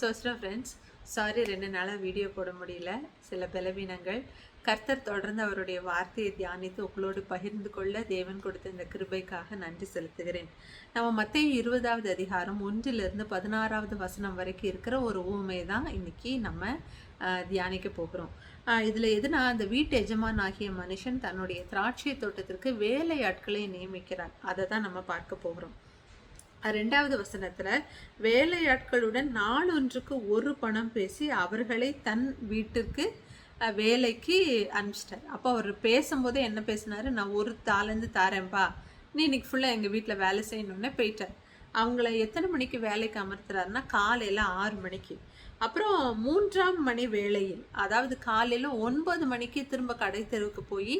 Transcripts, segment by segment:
சோஸ்ரா friends sorry ரெண்டு நாளாக video போட முடியல. சில பலவீனங்கள். கர்த்தர் தொடர்ந்து அவருடைய வார்த்தையை தியானித்து உங்களோடு பகிர்ந்து கொள்ள தேவன் கொடுத்த இந்த கிருபைக்காக நன்றி செலுத்துகிறேன். நம்ம மத்திய இருபதாவது அதிகாரம் ஒன்றிலிருந்து பதினாறாவது வசனம் வரைக்கும் இருக்கிற ஒரு ஊமை தான் இன்னைக்கு நம்ம தியானிக்க போகிறோம். இதில் எதுனா அந்த வீட்டு எஜமான் ஆகிய மனுஷன் தன்னுடைய திராட்சை தோட்டத்திற்கு வேலை ஆட்களை நியமிக்கிறார். அதை தான் நம்ம பார்க்க போகிறோம். ரெண்டாவது வசனத்துல வேலையாட்களுடன் நாளொன்றுக்கு ஒரு பணம் பேசி அவர்களை தன் வீட்டிற்கு வேலைக்கு அனுப்பிச்சிட்டார். அப்போ அவர் பேசும்போதே என்ன பேசினாரு? நான் ஒரு தாளந்து தாரேன்பா. நீ இன்னைக்கு ஃபுல்லாக எங்கள் வீட்டில் வேலை செய்யணுன்னே போயிட்டார் அவங்கள எத்தனை மணிக்கு வேலைக்கு அமர்த்துறாருன்னா காலையில் ஆறு மணிக்கு. அப்புறம் மூன்றாம் மணி வேளையில் அதாவது காலையில் ஒன்பது மணிக்கு திரும்ப கடை தெருவுக்கு போய்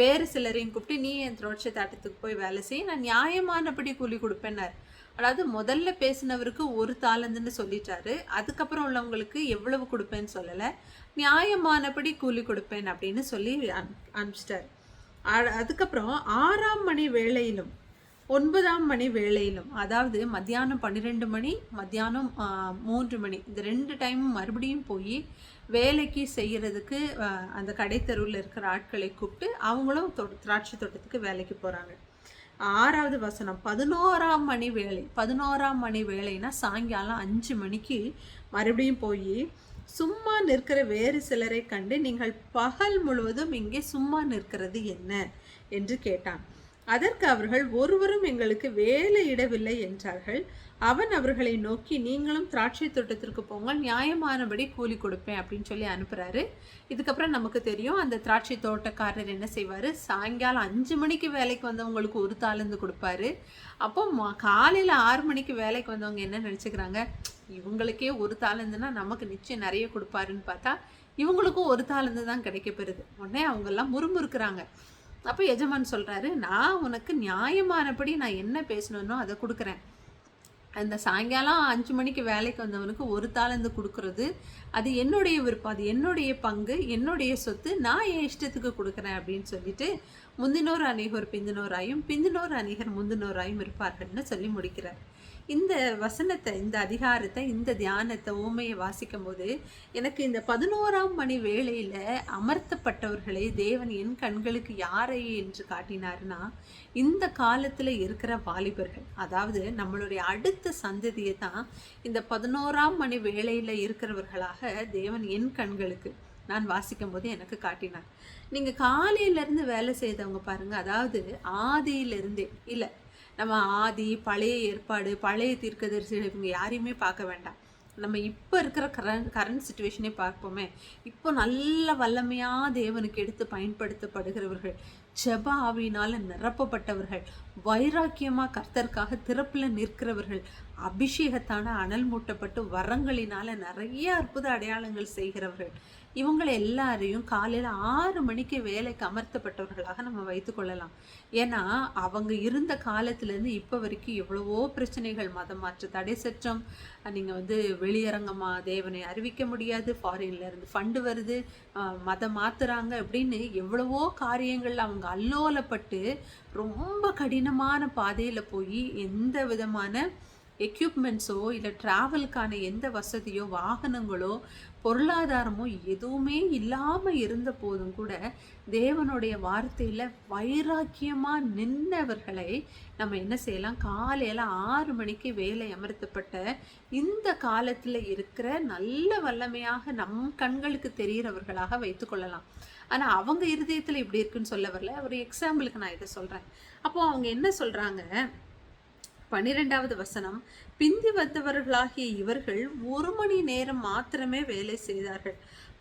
வேறு சிலரையும் கூப்பிட்டு நீ என் திரோட்சை தாட்டத்துக்கு போய் வேலை செய். நான் நியாயமானபடி கூலி கொடுப்பேன்னார். அதாவது முதல்ல பேசினவருக்கு ஒரு தாளந்துன்னு சொல்லிட்டாரு. அதுக்கப்புறம் உள்ளவங்களுக்கு எவ்வளவு கொடுப்பேன்னு சொல்லலை. நியாயமானபடி கூலி கொடுப்பேன் அப்படின்னு சொல்லி அனு அனுப்பிச்சிட்டாரு. அ- அதுக்கப்புறம் ஆறாம் மணி வேளையிலும் ஒன்பதாம் மணி வேளையிலும் அதாவது மத்தியானம் பன்னிரெண்டு மணி மத்தியானம் மூன்று மணி இந்த ரெண்டு டைமும் மறுபடியும் போய் வேலைக்கு செய்கிறதுக்கு அந்த கடைத்தெருவில் இருக்கிற ஆட்களை கூப்பிட்டு அவங்களும் தொ திராட்சை தோட்டத்துக்கு வேலைக்கு போகிறாங்க ஆறாவது வசனம் பதினோராம் மணி வேலை பதினோராம் மணி வேலைனா சாயங்காலம் அஞ்சு மணிக்கு மறுபடியும் போய் சும்மா நிற்கிற வேறு சிலரை கண்டு நீங்கள் பகல் முழுவதும் இங்கே சும்மா நிற்கிறது என்ன? என்று கேட்டான். அதற்கு அவர்கள் ஒருவரும் எங்களுக்கு வேலையிடவில்லை என்றார்கள். அவன் அவர்களை நோக்கி நீங்களும் திராட்சை தோட்டத்திற்கு போங்க நியாயமானபடி கூலி கொடுப்பேன் அப்படின்னு சொல்லி அனுப்புறாரு. இதுக்கப்புறம் நமக்கு தெரியும் அந்த திராட்சை தோட்டக்காரர் என்ன செய்வார்? சாயங்காலம் அஞ்சு மணிக்கு வேலைக்கு வந்தவங்களுக்கு ஒரு தாளந்து கொடுப்பாரு. அப்போ காலையில் ஆறு மணிக்கு வேலைக்கு வந்தவங்க என்ன நினச்சிக்கிறாங்க? இவங்களுக்கே ஒரு தாளந்துன்னா நமக்கு நிச்சயம் நிறைய கொடுப்பாருன்னு பார்த்தா இவங்களுக்கும் ஒரு தாளந்து தான் கிடைக்கப்பெறுது. உடனே அவங்கெல்லாம் முறுமுறுக்கிறாங்க. அப்போ எஜமான் சொல்கிறாரு நான் உனக்கு நியாயமானபடி நான் என்ன பேசணுன்னோ அதை கொடுக்குறேன். அந்த சாயங்காலம் அஞ்சு மணிக்கு வேலைக்கு வந்தவனுக்கு ஒரு தாளந்து கொடுக்கறது. அது என்னுடைய விருப்பம். அது என்னுடைய பங்கு என்னுடைய சொத்து. நான் என் இஷ்டத்துக்கு கொடுக்குறேன் அப்படின்னு சொல்லிட்டு முந்தினோர் அநேகர் பிந்தினோராயும் பிந்தினோர் அநேகர் முந்தினோராயும் இருப்பார்கள்னு சொல்லி முடிக்கிறார். இந்த வசனத்தை இந்த அதிகாரத்தை இந்த தியானத்தை ஊமையை வாசிக்கும் போது எனக்கு இந்த பதினோராம் மணி வேளையில் அமர்த்தப்பட்டவர்களை தேவன் என் கண்களுக்கு யாரை என்று காட்டினார்னா இந்த காலத்தில் இருக்கிற வாலிபர்கள். அதாவது நம்மளுடைய அடுத்த சந்ததியை தான் இந்த பதினோராம் மணி வேளையில் இருக்கிறவர்களாக தேவன் என் கண்களுக்கு நான் வாசிக்கும் போது எனக்கு காட்டினார். நீங்கள் காலையிலேருந்து வேலை செய்தவங்க பாருங்கள் அதாவது ஆதியிலிருந்தே இல்லை நம்ம ஆதி பழைய ஏற்பாடு பழைய தீர்க்கதரிசிகள் இவங்க யாரையுமே பார்க்க வேண்டாம். நம்ம இப்போ இருக்கிற கரண்ட் கரண்ட் சுச்சுவேஷனே பார்ப்போமே. இப்போ நல்ல வல்லமையாக தேவனுக்கு எடுத்து பயன்படுத்தப்படுகிறவர்கள் ஜெப ஆவியினால் நிரப்பப்பட்டவர்கள் வைராக்கியமாக கர்த்தருக்காக திறப்பில் நிற்கிறவர்கள் அபிஷேகத்தான அனல் மூட்டப்பட்டு வரங்களினால் நிறைய அற்புத அடையாளங்கள் செய்கிறவர்கள் இவங்களை எல்லாரையும் காலையில் ஆறு மணிக்கு வேலைக்கு அமர்த்தப்பட்டவர்களாக நம்ம வைத்துக்கொள்ளலாம் ஏன்னா அவங்க இருந்த காலத்துலேருந்து இப்போ வரைக்கும் எவ்வளவோ பிரச்சனைகள் மதம் மாற்ற தடை சட்டம் நீங்கள் வந்து வெளியரங்கமாக தேவனை அறிவிக்க முடியாது ஃபாரின்ல இருந்து ஃபண்டு வருது மதம் மாற்றுறாங்க அப்படின்னு எவ்வளவோ காரியங்கள் அவங்க அல்லோலப்பட்டு ரொம்ப கடினமான பாதையில் போய் எந்த விதமான எக்யூப்மெண்ட்ஸோ இல்லை ட்ராவலுக்கான எந்த வசதியோ வாகனங்களோ பொருளாதாரமோ எதுவுமே இல்லாமல் இருந்த போதும் கூட தேவனுடைய வார்த்தையில் வைராக்கியமாக நின்றவர்களை நம்ம என்ன செய்யலாம்? காலையில் ஆறு மணிக்கு வேலை அமர்த்தப்பட்ட இந்த காலத்தில் இருக்கிற நல்ல வல்லமையாக நம் கண்களுக்கு தெரிகிறவர்களாக வைத்துக்கொள்ளலாம் ஆனால் அவங்க இருதயத்தில் இப்படி இருக்குன்னு சொல்ல வரல. ஒரு எக்ஸாம்பிளுக்கு நான் இதை சொல்கிறேன் அப்போது அவங்க என்ன சொல்கிறாங்க பன்னிரெண்டாவது வசனம் பிந்தி வந்தவர்களாகிய இவர்கள் ஒரு மணி நேரம் மாத்திரமே வேலை செய்தார்கள்.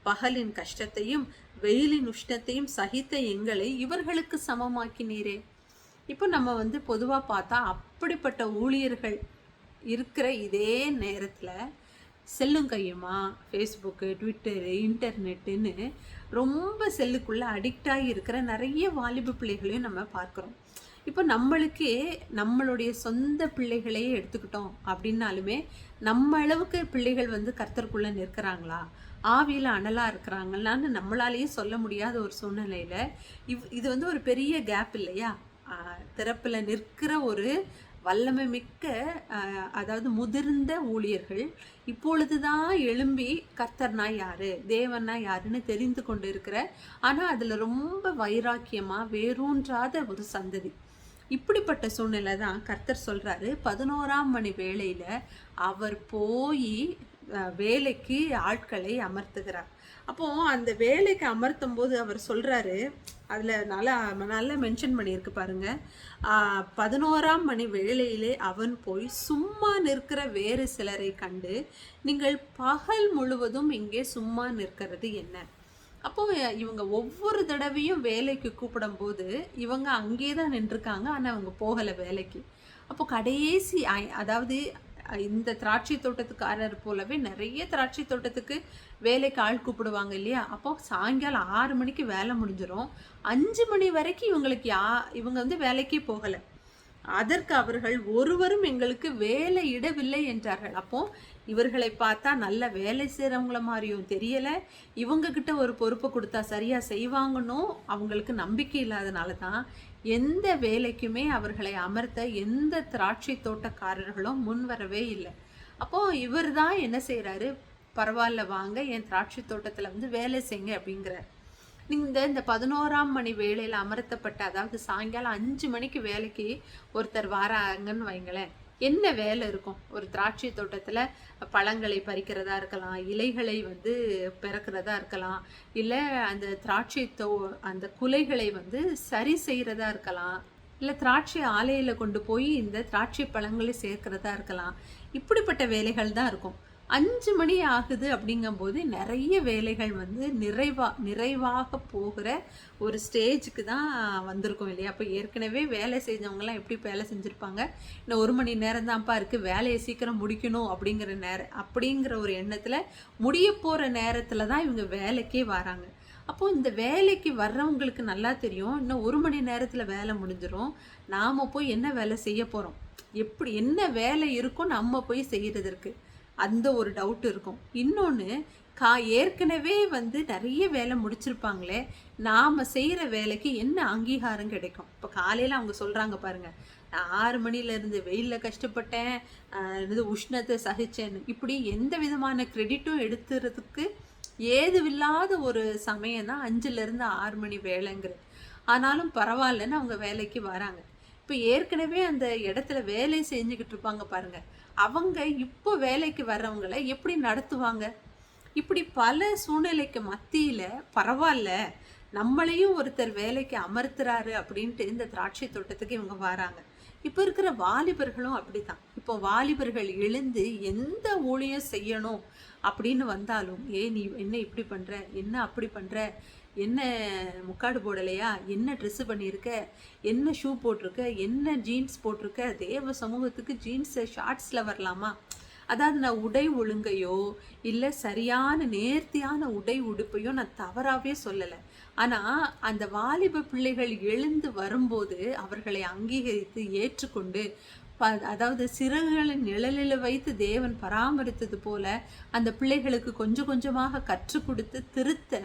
பகலின் கஷ்டத்தையும் வெயிலின் உஷ்ணத்தையும் சகித்த எங்களை இவர்களுக்கு சமமாக்கினீரே. இப்போ நம்ம வந்து பொதுவாக பார்த்தா அப்படிப்பட்ட ஊழியர்கள் இருக்கிற இதே நேரத்தில் செல்லும் கையுமா ஃபேஸ்புக்கு ட்விட்டரு இன்டர்நெட்டுன்னு ரொம்ப செல்லுக்குள்ளே அடிக்ட் ஆகி இருக்கிற நிறைய வாலிப பிள்ளைகளையும் நம்ம பார்க்குறோம். இப்போ நம்மளுக்கே நம்மளுடைய சொந்த பிள்ளைகளையே எடுத்துக்கிட்டோம் அப்படின்னாலுமே நம்ம அளவுக்கு பிள்ளைகள் வந்து கர்த்தருக்குள்ளே நிற்கிறாங்களா? ஆவியில் அனலாக இருக்கிறாங்களான்னு நம்மளாலேயே சொல்ல முடியாத ஒரு சூழ்நிலையில் இவ் இது வந்து ஒரு பெரிய கேப் இல்லையா? திறப்பில் நிற்கிற ஒரு வல்லமை மிக்க அதாவது முதிர்ந்த ஊழியர்கள் இப்பொழுதுதான் எழும்பி கர்த்தர்னா யாரு தேவன்னா யாருன்னு தெரிந்து கொண்டு இருக்கிற ஆனால் அதில் ரொம்ப வைராக்கியமாக வேரூன்றாத ஒரு சந்ததி. இப்படிப்பட்ட சூழ்நிலை தான் கர்த்தர் சொல்கிறாரு பதினோராம் மணி வேளையில் அவர் போய் வேலைக்கு ஆட்களை அமர்த்துகிறார். அப்போ அந்த வேலைக்கு அமர்த்தும் போது அவர் சொல்கிறாரு அதில் நல்லா நல்லா மென்ஷன் பண்ணியிருக்கு பாருங்க. பதினோராம் மணி வேளையிலே அவன் போய் சும்மா நிற்கிற வேறு சிலரை கண்டு நீங்கள் பகல் முழுவதும் இங்கே சும்மா நிற்கிறது என்ன? அப்போ இவங்க ஒவ்வொரு தடவையும் வேலைக்கு கூப்பிடும்போது இவங்க அங்கே தான் நின்றுருக்காங்க. ஆனால் அவங்க போகலை வேலைக்கு. அப்போ கடைசி அதாவது இந்த திராட்சை தோட்டத்துக்காரர் போலவே நிறைய திராட்சை தோட்டத்துக்கு வேலைக்கு ஆள் கூப்பிடுவாங்க இல்லையா? அப்போ சாயங்காலம் ஆறு மணிக்கு வேலை முடிஞ்சிடும் அஞ்சு மணி வரைக்கும் இவங்களுக்கு யா இவங்க வந்து வேலைக்கே போகலை. அதற்கு அவர்கள் ஒருவரும் எங்களுக்கு வேலை இடவில்லை என்றார்கள். அப்போ இவர்களை பார்த்தா நல்ல வேலை செய்கிறவங்கள மாதிரியும் தெரியலை. இவங்கக்கிட்ட ஒரு பொறுப்பை கொடுத்தா சரியாக செய்வாங்கன்னு அவங்களுக்கு நம்பிக்கை இல்லாதனால தான் எந்த வேலைக்குமே அவர்களை அமர்த்த எந்த திராட்சை தோட்டக்காரர்களும் முன் வரவே இல்லை. அப்போது இவர் தான் என்ன செய்கிறாரு பரவாயில்ல வாங்க என் திராட்சை தோட்டத்தில் வந்து வேலை செய்யுங்க அப்படிங்கிறார். இந்த இந்த பதினோராம் மணி வேலையில் அமர்த்தப்பட்ட அதாவது சாயங்காலம் அஞ்சு மணிக்கு வேலைக்கு ஒருத்தர் வராங்கன்னு வைங்களேன். என்ன வேலை இருக்கும்? ஒரு திராட்சை தோட்டத்தில் பழங்களை பறிக்கிறதா இருக்கலாம் இலைகளை வந்து பிறக்கிறதா இருக்கலாம் இல்லை அந்த திராட்சை தோ அந்த குலைகளை வந்து சரி செய்கிறதா இருக்கலாம் இல்லை திராட்சை ஆலையில் கொண்டு போய் இந்த திராட்சை பழங்களை சேர்க்கிறதா இருக்கலாம் இப்படிப்பட்ட வேலைகள் தான் இருக்கும். அஞ்சு மணி ஆகுது அப்படிங்கும்போது நிறைய வேலைகள் வந்து நிறைவா நிறைவாக போகிற ஒரு ஸ்டேஜுக்கு தான் வந்திருக்கும் இல்லையா? அப்போ ஏற்கனவே வேலை செஞ்சவங்கலாம் எப்படி வேலை செஞ்சுருப்பாங்க? இன்னும் ஒரு மணி நேரம் தான்ப்பா இருக்குது வேலையை சீக்கிரம் முடிக்கணும் அப்படிங்கிற நேரம் அப்படிங்கிற ஒரு எண்ணத்தில் முடிய போகிற நேரத்தில் தான் இவங்க வேலைக்கே வராங்க. அப்போது இந்த வேலைக்கு வர்றவங்களுக்கு நல்லா தெரியும் இன்னும் ஒரு மணி நேரத்தில் வேலை முடிஞ்சிடும் நாம் போய் என்ன வேலை செய்ய போகிறோம் எப்படி என்ன வேலை இருக்கோ நம்ம போய் செய்கிறதற்கு அந்த ஒரு டவுட் இருக்கும். இன்னொன்று கா ஏற்கனவே வந்து நிறைய வேலை முடிச்சிருப்பாங்களே நாம் செய்கிற வேலைக்கு என்ன அங்கீகாரம் கிடைக்கும்? இப்போ காலையில் அவங்க சொல்கிறாங்க பாருங்கள் நான் ஆறு மணிலேருந்து வெயிலில் கஷ்டப்பட்டேன் இது உஷ்ணத்தை சகிச்சேன்னு. இப்படி எந்த விதமான கிரெடிட்டும் எடுத்துறதுக்கு ஏதுவில்லாத ஒரு சமயம் தான் அஞ்சுலேருந்து ஆறு மணி வேலைங்கிறது. ஆனாலும் பரவாயில்லன்னு அவங்க வேலைக்கு வராங்க. இப்போ ஏற்கனவே அந்த இடத்துல வேலை செஞ்சுக்கிட்டு இருப்பாங்க பாருங்கள் அவங்க இப்போ வேலைக்கு வர்றவங்களை எப்படி நடத்துவாங்க? இப்படி பல சூழ்நிலைக்கு மத்தியில் பரவாயில்ல நம்மளையும் ஒருத்தர் வேலைக்கு அமர்த்துறாரு அப்படின்ட்டு இந்த திராட்சை தோட்டத்துக்கு இவங்க வராங்க. இப்போ இருக்கிற வாலிபர்களும் அப்படித்தான். இப்போ வாலிபர்கள் எழுந்து எந்த ஊழியம் செய்யணும் அப்படின்னு வந்தாலும் ஏ நீ என்ன இப்படி பண்ணுற என்ன அப்படி பண்ணுற என்ன முக்காடு போடலையா? என்ன ட்ரெஸ்ஸு பண்ணியிருக்க என்ன ஷூ போட்டிருக்க? என்ன ஜீன்ஸ் போட்டிருக்க? தேவ சமூகத்துக்கு ஜீன்ஸை ஷார்ட்ஸில் வரலாமா? அதாவது நான் உடை ஒழுங்கையோ இல்லை சரியான நேர்த்தியான உடை உடுப்பையோ நான் தவறாகவே சொல்லலை. ஆனால் அந்த வாலிப பிள்ளைகள் எழுந்து வரும்போது அவர்களை அங்கீகரித்து ஏற்றுக்கொண்டு ப அதாவது சிறகுகளின் நிழலில் வைத்து தேவன் பராமரித்தது போல அந்த பிள்ளைகளுக்கு கொஞ்சம் கொஞ்சமாக கற்றுக் கொடுத்து திருத்த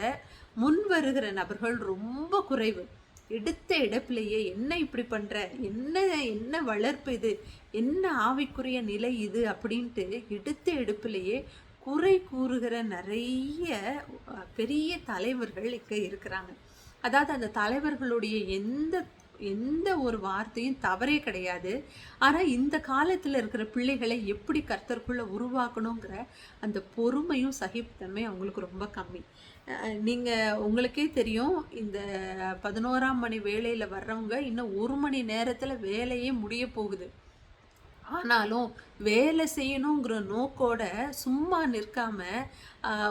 முன் வருகிற நபர்கள் ரொம்ப குறைவு. எடுத்த இடப்பிலேயே என்ன இப்படி பண்ணுற என்ன என்ன வளர்ப்பு இது? என்ன ஆவிக்குரிய நிலை இது? அப்படின்ட்டு எடுத்த எடுப்பிலேயே குறை கூறுகிற நிறைய பெரிய தலைவர்கள் இங்கே இருக்கிறாங்க. அதாவது அந்த தலைவர்களுடைய எந்த எந்த ஒரு வார்த்தையும் தவறே கிடையாது. ஆனால் இந்த காலத்தில் இருக்கிற பிள்ளைகளை எப்படி கர்த்தருக்குள்ளே உருவாக்கணுங்கிற அந்த பொறுமையும் சகிப்புத்தன்மை அவங்களுக்கு ரொம்ப கம்மி. நீங்கள் நீங்க உங்களுக்கே தெரியும் இந்த பதினோராம் மணி வேலையில வர்றவங்க இன்னும் ஒரு மணி நேரத்துல வேலையே முடிய போகுது. ஆனாலும் வேலை செய்யணுங்கிற நோக்கோட சும்மா நிற்காம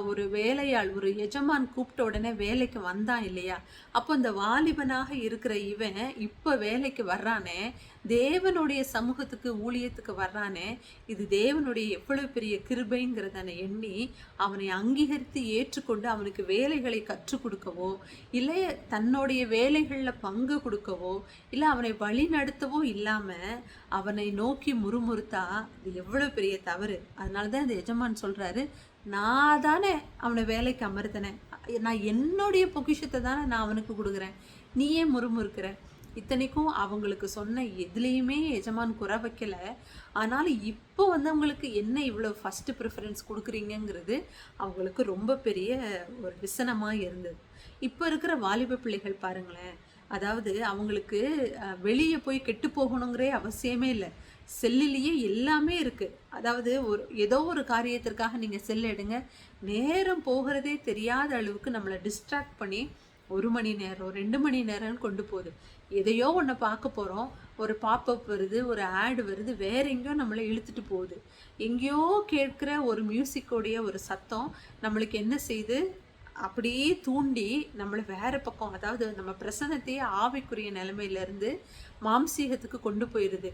ஒரு வேலையாள் ஒரு எஜமான் கூப்பிட்ட உடனே வேலைக்கு வந்தான் இல்லையா? அப்போ இந்த வாலிபனாக இருக்கிற இவன் இப்போ வேலைக்கு வர்றானே தேவனுடைய சமூகத்துக்கு ஊழியத்துக்கு வர்றானே இது தேவனுடைய எவ்வளவு பெரிய கிருபைங்கிறத எண்ணி அவனை அங்கீகரித்து ஏற்றுக்கொண்டு அவனுக்கு வேலைகளை கற்றுக் கொடுக்கவோ இல்லை தன்னுடைய வேலைகளில் பங்கு கொடுக்கவோ இல்லை அவனை வழி நடத்தவோ இல்லாமல் அவனை நோக்கி முறுமுறுத்தா இது எவ்வளோ பெரிய தவறு? அதனால தான் இந்த எஜமான் சொல்கிறாரு நான் தானே அவனை வேலைக்கு அமர்த்தினேன். நான் என்னுடைய பொக்கிஷத்தை தானே நான் அவனுக்கு கொடுக்குறேன். நீ ஏன் முறுமுறுக்கிற. இத்தனைக்கும் அவங்களுக்கு சொன்ன எதுலேயுமே எஜமான் குறை வைக்கல. ஆனாலும் இப்போ வந்து அவங்களுக்கு என்ன இவ்வளோ ஃபஸ்ட்டு ப்ரிஃபரன்ஸ் கொடுக்குறீங்கங்கிறது அவங்களுக்கு ரொம்ப பெரிய ஒரு விசனமாக இருந்தது. இப்போ இருக்கிற வாலிப பிள்ளைகள் பாருங்களேன். அதாவது அவங்களுக்கு வெளியே போய் கெட்டு போகணுங்கிறே அவசியமே இல்லை. செல்லிலேயே எல்லாமே இருக்குது அதாவது ஒரு ஏதோ ஒரு காரியத்திற்காக நீங்கள் செல் எடுங்க. நேரம் போகிறதே தெரியாத அளவுக்கு நம்மளை டிஸ்ட்ராக்ட் பண்ணி ஒரு மணி நேரம் ரெண்டு மணி நேரம்னு கொண்டு போகுது. எதையோ ஒன்று பார்க்க போகிறோம் ஒரு பாப்பப் வருது ஒரு ஆடு வருது வேற எங்கேயோ நம்மளை இழுத்துட்டு போகுது. எங்கேயோ கேட்குற ஒரு மியூசிக்கோடைய ஒரு சத்தம் நம்மளுக்கு என்ன செய்யுது அப்படியே தூண்டி நம்மளை வேற பக்கம் அதாவது நம்ம பிரசனத்தையே ஆவிக்குரிய நிலைமையிலேருந்து மாம்சீகத்துக்கு கொண்டு போயிடுது.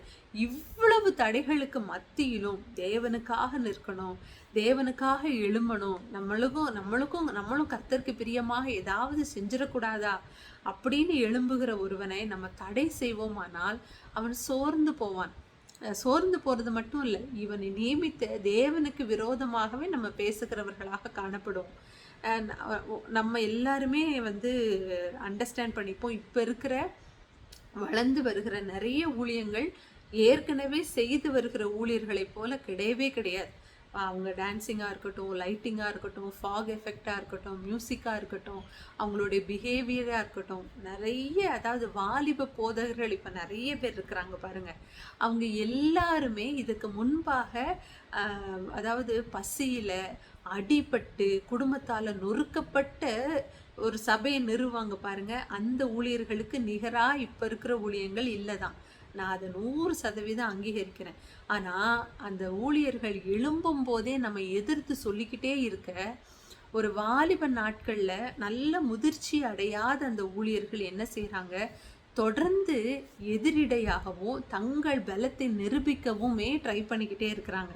இவ்வளவு தடைகளுக்கு மத்தியிலும் தேவனுக்காக நிற்கணும் தேவனுக்காக எழும்பணும் நம்மளுக்கும் நம்மளுக்கும் நம்மளும் கர்த்தருக்கு பிரியமாக ஏதாவது செஞ்சிடக்கூடாதா அப்படின்னு எழும்புகிற ஒருவனை நம்ம தடை செய்வோமானால் அவன் சோர்ந்து போவான். சோர்ந்து போகிறது மட்டும் இல்லை இவனை நியமித்த தேவனுக்கு விரோதமாகவே நம்ம பேசுகிறவர்களாக காணப்படும் Uh, நம்ம எல்லாருமே வந்து அண்டர்ஸ்டாண்ட் பண்ணிப்போம். இப்போ இருக்கிற வளர்ந்து வருகிற நிறைய ஊழியங்கள் ஏற்கனவே செய்து வருகிற ஊழியர்களைப் போல கிடையவே கிடையாது. அவங்க டான்ஸிங்காக இருக்கட்டும் லைட்டிங்காக இருக்கட்டும் ஃபாக் எஃபெக்டாக இருக்கட்டும் மியூசிக்காக இருக்கட்டும் அவங்களுடைய பிஹேவியராக இருக்கட்டும் நிறைய அதாவது வாலிப போதகர்கள் இப்போ நிறைய பேர் இருக்கிறாங்க பாருங்கள் அவங்க எல்லாருமே இதுக்கு முன்பாக அதாவது பசியில் அடிபட்டு குடும்பத்தால் நொறுக்கப்பட்ட ஒரு சபையை நிறுவாங்க பாருங்கள் அந்த ஊழியர்களுக்கு நிகராக இப்போ இருக்கிற ஊழியங்கள் இல்லை தான் நான் அதை நூறு சதவீதம் அங்கீகரிக்கிறேன். ஆனால் அந்த ஊழியர்கள் எழும்பும் போதே நம்ம எதிர்த்து சொல்லிக்கிட்டே இருக்க ஒரு வாலிப நாட்களில் நல்ல முதிர்ச்சி அடையாத அந்த ஊழியர்கள் என்ன செய்கிறாங்க தொடர்ந்து எதிரிடையாகவும் தங்கள் பலத்தை நிரூபிக்கவுமே ட்ரை பண்ணிக்கிட்டே இருக்கிறாங்க.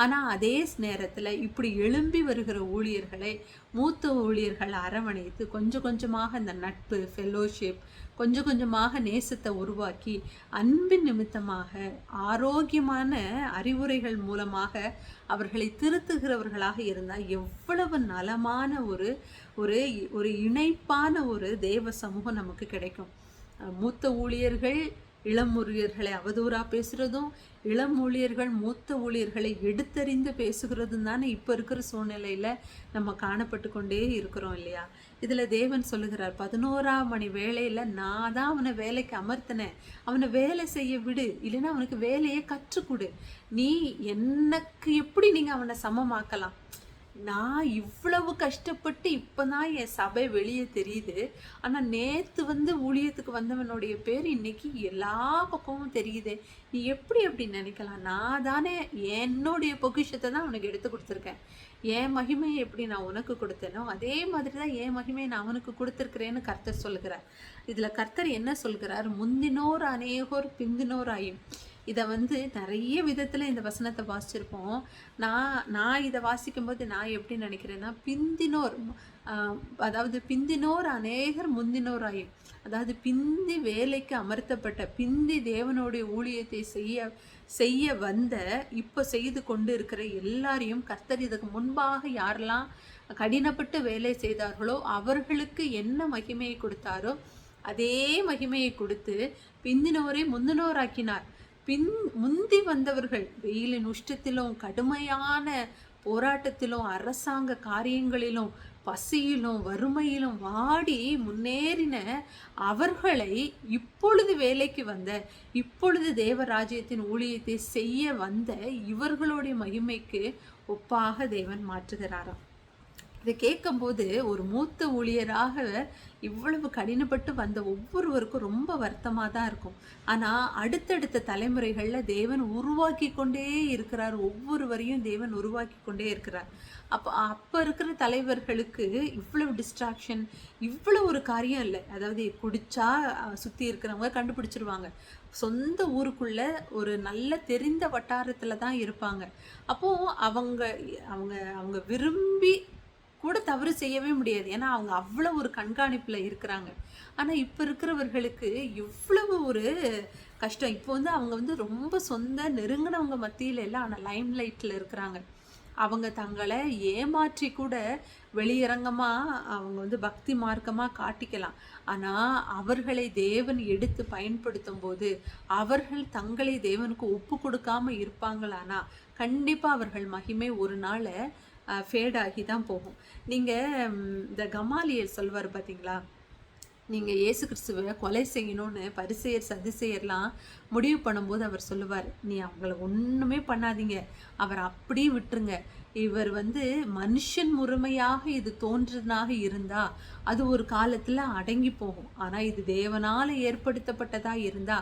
ஆனால் அதே நேரத்தில் இப்படி எழும்பி வருகிற ஊழியர்களை மூத்த ஊழியர்கள் அரவணைத்து கொஞ்சம் கொஞ்சமாக இந்த நட்பு ஃபெல்லோஷிப் கொஞ்சம் கொஞ்சமாக நேசத்தை உருவாக்கி அன்பின் நிமித்தமாக ஆரோக்கியமான அறிவுரைகள் மூலமாக அவர்களை திருத்துகிறவர்களாக இருந்தால் எவ்வளவு நலமான ஒரு ஒரு ஒரு இணைப்பான ஒரு தேவ சமூகம் நமக்கு கிடைக்கும். மூத்த ஊழியர்கள் இளம் ஊழியர்களை அவதூறாக பேசுகிறதும் இளம் ஊழியர்கள் மூத்த ஊழியர்களை எடுத்தறிந்து பேசுகிறதும் தானே இப்போ இருக்கிற சூழ்நிலையில் நம்ம காணப்பட்டு கொண்டே இருக்கிறோம் இல்லையா? இதில் தேவன் சொல்லுகிறார் பதினோராம் மணி வேலையில் நான் தான் அவனை வேலைக்கு அமர்த்தினேன். அவனை வேலை செய்ய விடு இல்லைன்னா அவனுக்கு வேலையை கற்றுக்கொடு நீ எனக்கு எப்படி நீங்கள் அவனை சமமாக்கலாம்? நான் இவ்வளவு கஷ்டப்பட்டு இப்போ தான் என் சபை வெளியே தெரியுது. ஆனால் நேற்று வந்து ஊழியத்துக்கு வந்தவனுடைய பேர் இன்னைக்கு எல்லா பக்கமும் தெரியுது. நீ எப்படி அப்படி நினைக்கலாம்? நான் தானே என்னுடைய பொக்கிஷத்தை தான் உனக்கு எடுத்து கொடுத்துருக்கேன். என் மகிமையை எப்படி நான் உனக்கு கொடுத்தேனோ அதே மாதிரி தான் என் மகிமையை நான் அவனுக்கு கொடுத்துருக்கிறேன்னு கர்த்தர் சொல்கிறார் இதில் கர்த்தர் என்ன சொல்கிறார் முந்தினோர் அநேகோர் பிந்தினோராயும் இதை வந்து நிறைய விதத்தில் இந்த வசனத்தை வாசிச்சிருப்போம். நான் நான் இதை வாசிக்கும்போது நான் எப்படி நினைக்கிறேன்னா பிந்தினோர் அதாவது பிந்தினோர் அநேகர் முந்தினோராயும் அதாவது பிந்தி வேலைக்கு அமர்த்தப்பட்ட பிந்தி தேவனுடைய ஊழியத்தை செய்ய செய்ய வந்த இப்போ செய்து கொண்டு இருக்கிற எல்லாரையும் கர்த்தர் இதுக்கு முன்பாக யாரெல்லாம் கடினப்பட்டு வேலை செய்தார்களோ அவர்களுக்கு என்ன மகிமையை கொடுத்தாரோ அதே மகிமையை கொடுத்து பிந்தினோரை முந்தினோராக்கினார். பின் முந்தி வந்தவர்கள் வெயிலின் உஷ்டத்திலும் கடுமையான போராட்டத்திலும் அரசாங்க காரியங்களிலும் பசியிலும் வறுமையிலும் வாடி முன்னேறின அவர்களை இப்பொழுது வேலைக்கு வந்த இப்பொழுது தேவராஜ்யத்தின் ஊழியத்தை செய்ய வந்த இவர்களுடைய மகிமைக்கு ஒப்பாக தேவன் மாற்றுகிறாராம். இதை கேட்கும்போது ஒரு மூத்த ஊழியராக இவ்வளவு கடினப்பட்டு வந்த ஒவ்வொருவருக்கும் ரொம்ப வருத்தமாக தான் இருக்கும். ஆனால் அடுத்தடுத்த தலைமுறைகளில் தேவன் உருவாக்கி கொண்டே இருக்கிறார். ஒவ்வொருவரையும் தேவன் உருவாக்கி கொண்டே இருக்கிறார். அப்போ அப்போ இருக்கிற தலைவர்களுக்கு இவ்வளவு டிஸ்ட்ராக்ஷன் இவ்வளோ ஒரு காரியம் இல்லை. அதாவது குடிச்சா சுற்றி இருக்கிறவங்க கண்டுபிடிச்சிருவாங்க. சொந்த ஊருக்குள்ள ஒரு நல்ல தெரிந்த வட்டாரத்தில் தான் இருப்பாங்க. அப்போது அவங்க அவங்க அவங்க விரும்பி கூட தவறு செய்யவே முடியாது. ஏன்னா அவங்க அவ்வளோ ஒரு கண்காணிப்பில் இருக்கிறாங்க. ஆனால் இப்போ இருக்கிறவர்களுக்கு இவ்வளவு ஒரு கஷ்டம். இப்போ வந்து அவங்க வந்து ரொம்ப சொந்த நெருங்கினவங்க மத்தியில் எல்லாம் ஆனால் லைம் லைட்டில் இருக்கிறாங்க. அவங்க தங்களை ஏமாற்றி கூட வெளியரங்கமாக அவங்க வந்து பக்தி மார்க்கமாக காட்டிக்கலாம். ஆனால் அவர்களை தேவன் எடுத்து பயன்படுத்தும் போது அவர்கள் தங்களை தேவனுக்கு ஒப்பு கொடுக்காம இருப்பாங்களானா கண்டிப்பாக அவர்கள் மகிமை ஒரு நாளை ஃபேட் ஆகி தான் போகும். நீங்கள் இந்த கமாலியல் சொல்வார் பார்த்தீங்களா நீங்கள் இயேசு கிறிஸ்துவை கொலை செய்யணும்னு பரிசெயர் சதிசெயர்லாம் முடிவு பண்ணும்போது அவர் சொல்லுவார் நீ அவங்கள ஒன்றுமே பண்ணாதீங்க. அவர் அப்படியே விட்டுருங்க. இவர் வந்து மனுஷன் முறைமையாக இது தோன்றதாக இருந்தா அது ஒரு காலத்தில் அடங்கி போகும். ஆனால் இது தேவனால் ஏற்படுத்தப்பட்டதாக இருந்தா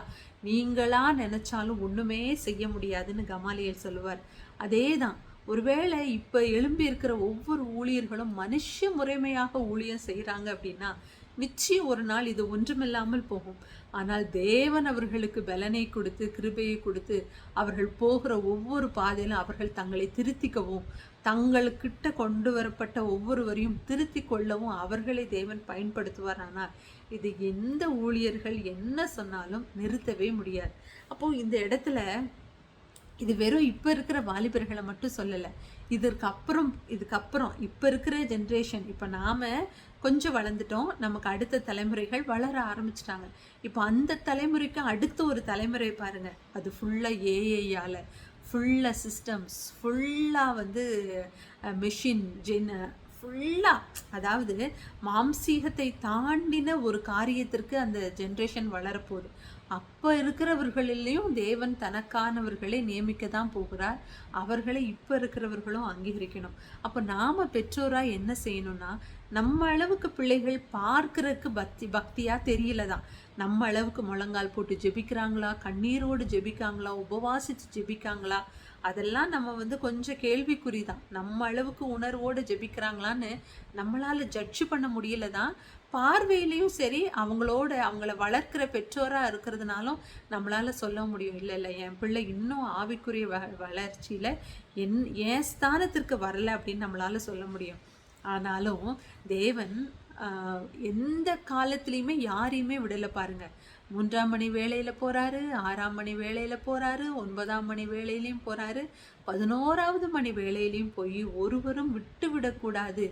நீங்களாக நினச்சாலும் ஒன்றுமே செய்ய முடியாதுன்னு கமாலியல் சொல்லுவார். அதே தான் ஒருவேளை இப்போ எழும்பி இருக்கிற ஒவ்வொரு ஊழியர்களும் மனுஷ முறைமையாக ஊழியம் செய்கிறாங்க அப்படின்னா நிச்சயம் ஒரு நாள் இது ஒன்றுமில்லாமல் போகும். ஆனால் தேவன் அவர்களுக்கு பலனை கொடுத்து கிருபையை கொடுத்து அவர்கள் போகிற ஒவ்வொரு பாதையிலும் அவர்கள் தங்களை திருத்திக்கவும் தங்களுக்கிட்ட கொண்டு வரப்பட்ட ஒவ்வொருவரையும் திருத்தி கொள்ளவும் அவர்களை தேவன் பயன்படுத்துவார் ஆனால் இது எந்த ஊழியர்கள் என்ன சொன்னாலும் நிறுத்தவே முடியாது. அப்போ இந்த இடத்துல இது வெறும் இப்போ இருக்கிற வாலிபர்களை மட்டும் சொல்லலை. இதற்கு அப்புறம் இதுக்கப்புறம் இப்போ இருக்கிற ஜென்ரேஷன் இப்போ நாம் கொஞ்சம் வளர்ந்துட்டோம். நமக்கு அடுத்த தலைமுறைகள் வளர ஆரம்பிச்சிட்டாங்க. இப்போ அந்த தலைமுறைக்கு அடுத்த ஒரு தலைமுறை பாருங்கள் அது ஃபுல்லாக ஏஐயால் ஃபுல்லாக சிஸ்டம்ஸ் ஃபுல்லாக வந்து மெஷின் ஜென் ஃபுல்லாக அதாவது மாம்சீகத்தை தாண்டின ஒரு காரியத்திற்கு அந்த ஜென்ரேஷன் வளரப்போகுது. அப்போ இருக்கிறவர்களிலையும் தேவன் தனக்கானவர்களை நியமிக்க தான் போகிறார். அவர்களை இப்போ இருக்கிறவர்களும் அங்கீகரிக்கணும். அப்போ நாம் பெற்றோராக என்ன செய்யணும்னா நம்ம அளவுக்கு பிள்ளைகள் பார்க்கறதுக்கு பக்தி பக்தியாக தெரியல தான் நம்ம அளவுக்கு முழங்கால் போட்டு ஜெபிக்கிறாங்களா? கண்ணீரோடு ஜெபிக்காங்களா? உபவாசித்து ஜெபிக்காங்களா? அதெல்லாம் நம்ம வந்து கொஞ்சம் கேள்விக்குறி தான் நம்ம அளவுக்கு உணர்வோடு ஜெபிக்கிறாங்களான்னு நம்மளால் ஜட்ஜ் பண்ண முடியல தான் பார்வையிலையும் சரி அவங்களோட அவங்கள வளர்க்குற பெற்றோராக இருக்கிறதுனாலும் நம்மளால் சொல்ல முடியும். இல்லை இல்லை என் பிள்ளை இன்னும் ஆவிக்குரிய வ வளர்ச்சியில் என் என் ஸ்தானத்திற்கு வரலை அப்படின்னு நம்மளால் சொல்ல முடியும். ஆனாலும் தேவன் எந்த காலத்துலேயுமே யாரையுமே விடலை பாருங்கள் மூன்றாம் மணி வேலையில் போகிறாரு ஆறாம் மணி வேலையில் போகிறாரு ஒன்பதாம் மணி வேலையிலையும் போகிறாரு பதினோராவது மணி வேலையிலையும் போய் ஒருவரும் விட்டு விடக்கூடாது.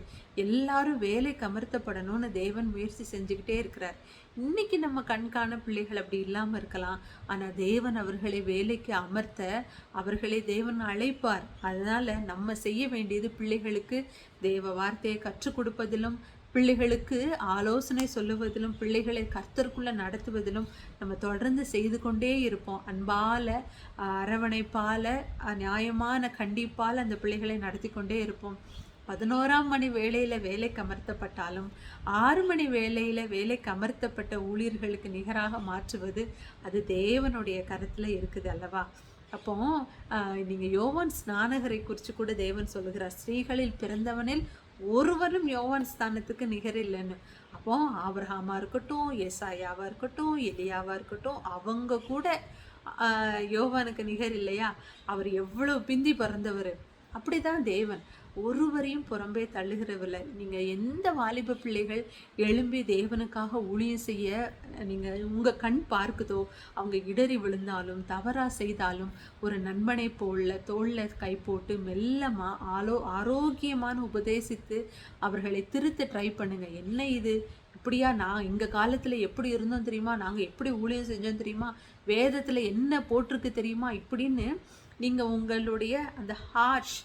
எல்லாரும் வேலை கமர்த்தப்படணும்னு தேவன் முயற்சி செஞ்சுக்கிட்டே இருக்கிறார். இன்னைக்கு நம்ம கண்காண பிள்ளைகள் அப்படி இல்லாமல் இருக்கலாம். ஆனால் தேவன் அவர்களை வேலைக்கு அமர்த்த அவர்களை தேவன் அழைப்பார். அதனால் நம்ம செய்ய வேண்டியது பிள்ளைகளுக்கு தேவ வார்த்தையை கற்றுக் கொடுப்பதிலும் பிள்ளைகளுக்கு ஆலோசனை சொல்லுவதிலும் பிள்ளைகளை கர்த்தருக்குள்ளே நடத்துவதிலும் நம்ம தொடர்ந்து செய்து கொண்டே இருப்போம். அன்பால் அரவணைப்பால் நியாயமான கண்டிப்பால் அந்த பிள்ளைகளை நடத்தி கொண்டே இருப்போம். பதினோராம் மணி வேலையில் வேலை கமர்த்தப்பட்டாலும் ஆறு மணி வேலையில் வேலை கமர்த்தப்பட்ட ஊழியர்களுக்கு நிகராக மாற்றுவது அது தேவனுடைய கருத்தில் இருக்குது அல்லவா? அப்போ நீங்கள் யோவன் ஸ்நானகரை குறித்து கூட தேவன் சொல்லுகிறார். ஸ்ரீகளில் பிறந்தவனில் ஒருவரும் யோவான் ஸ்தானத்துக்கு நிகரில்லைன்னு. அப்போ ஆபிரஹாமா இருக்கட்டும் எசாயாவா இருக்கட்டும் எலியாவா இருக்கட்டும் அவங்க கூட யோவானுக்கு நிகர் இல்லையா அவர் எவ்வளவு பிந்தி பிறந்தவர். அப்படிதான் தேவன். ஒருவரையும் புறம்பே தள்ளுகிறவில்லை. நீங்கள் எந்த வாலிப பிள்ளைகள் எழும்பி தேவனுக்காக ஊழியம் செய்ய நீங்கள் உங்கள் கண் பார்க்குதோ அவங்க இடறி விழுந்தாலும் தவறாக செய்தாலும் ஒரு நண்பனை போல தோளில் கை போட்டு மெல்லமாக ஆலோ ஆரோக்கியமான உபதேசித்து அவர்களை திருத்த ட்ரை பண்ணுங்கள் என்ன இது? இப்படியா? நான் எங்கள் காலத்தில் எப்படி இருந்தோம் தெரியுமா? நாங்கள் எப்படி ஊழியம் செஞ்சோம் தெரியுமா? வேதத்தில் என்ன போட்டிருக்கு தெரியுமா? இப்படின்னு நீங்கள் உங்களுடைய அந்த ஹார்ஷ்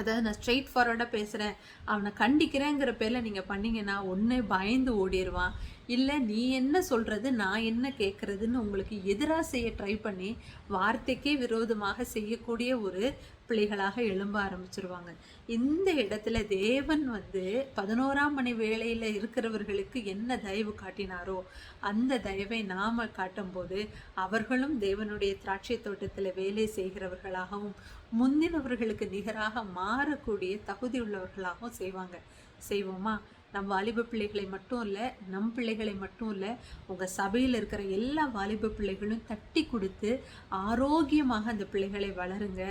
அதாவது நான் ஸ்ட்ரெயிட் ஃபார்வர்டாக பேசுகிறேன் அவனை கண்டிக்கிறேங்கிற பேரில் நீங்கள் பண்ணிங்கன்னா ஒன்று பயந்து ஓடிடுவான் இல்லை நீ என்ன சொல்கிறது நான் என்ன கேட்குறதுன்னு உங்களுக்கு எதிராக செய்ய ட்ரை பண்ணி வார்த்தைக்கே விரோதமாக செய்யக்கூடிய ஒரு பிள்ளைகளாக எழும்ப ஆரம்பிச்சிருவாங்க. இந்த இடத்துல தேவன் வந்து பதினோராம் மணி வேளையில் இருக்கிறவர்களுக்கு என்ன தயவு காட்டினாரோ அந்த தயவை நாம் காட்டும்போது அவர்களும் தேவனுடைய திராட்சை தோட்டத்தில் வேலை செய்கிறவர்களாகவும் முந்தினவர்களுக்கு நிகராக மாறக்கூடிய தகுதி உள்ளவர்களாகவும் செய்வாங்க. செய்வோமா? நம் வாலிப பிள்ளைகளை மட்டும் இல்லை நம் பிள்ளைகளை மட்டும் இல்லை உங்கள் சபையில் இருக்கிற எல்லா வாலிப பிள்ளைகளும் தட்டி கொடுத்து ஆரோக்கியமாக அந்த பிள்ளைகளை வளருங்க.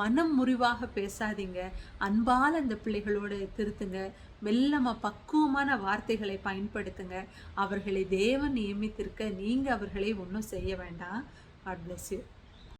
மனம் முறிவாக பேசாதீங்க. அன்பால் அந்த பிள்ளைகளோடு திருத்துங்க. மெல்லமாக பக்குவமான வார்த்தைகளை பயன்படுத்துங்க. அவர்களை தேவன் நியமித்திருக்க நீங்கள் அவர்களை ஒன்றும் செய்ய வேண்டாம். God bless you